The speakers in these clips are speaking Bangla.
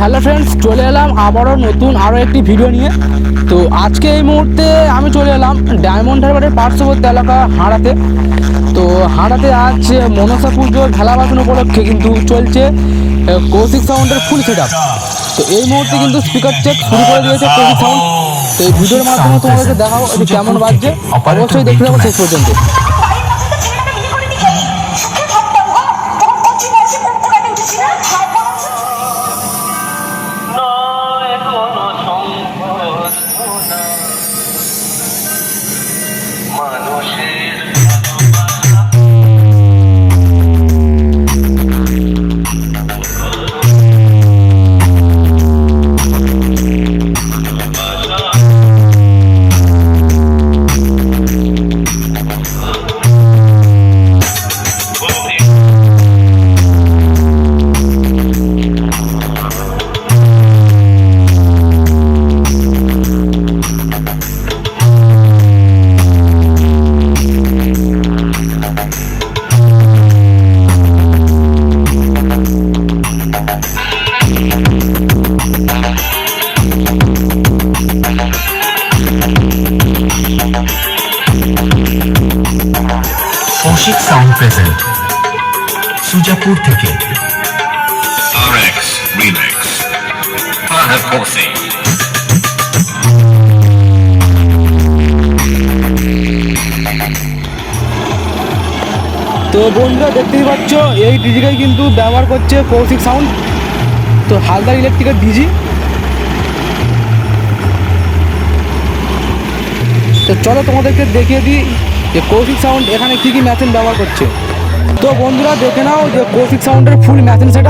হ্যালো ফ্রেন্ডস চলে এলাম আবারও নতুন আরও একটি ভিডিও নিয়ে। তো আজকে এই মুহূর্তে আমি চলে এলাম ডায়মন্ড হারবারের পার্শ্ববর্তী এলাকা হাঁড়াতে। তো হাঁড়াতে আজ মনসা পুজোর ভেলা বাসন উপলক্ষে কিন্তু চলছে কৌশিক সাউন্ডের ফুল সেট তো এই মুহূর্তে কিন্তু স্পিকার চেক শুরু করে দিয়েছে কৌশিক সাউন্ড তো এই ভিডিওর মাধ্যমে তোমাদেরকে দেখাও যে কেমন বাজছে। অবশ্যই দেখতে যাব শেষ পর্যন্ত। কৌশিক সাউন্ড প্রেজেন্ট সুজাপুর থেকে RX Remix. Fahad. তো বন্ধুরা দেখতেই পাচ্ছ এই ডিজিটাই কিন্তু ব্যবহার করছে কৌশিক সাউন্ড তো হালদার ইলেকট্রিকের ডিজি তো চলো তোমাদেরকে দেখিয়ে দিই যে কৌশিক সাউন্ড এখানে কী কী মেশিন ব্যবহার করছে? তো বন্ধুরা, দেখে নাও যে কৌশিক সাউন্ডের ফুল মেশিন সেট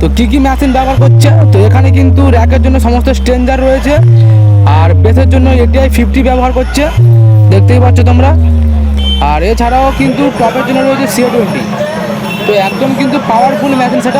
তো কী কী মেশিন ব্যবহার করছে? তো এখানে কিন্তু র্যাকের জন্য সমস্ত স্ট্রেঞ্জার রয়েছে। আর বেসের জন্য এটিআই ফিফটি ব্যবহার করছে। দেখতেই পাচ্ছ তোমরা। আর এছাড়াও কিন্তু টপের জন্য রয়েছে সিও টোয়েন্টি তো একদম কিন্তু পাওয়ারফুল মেশিন সেট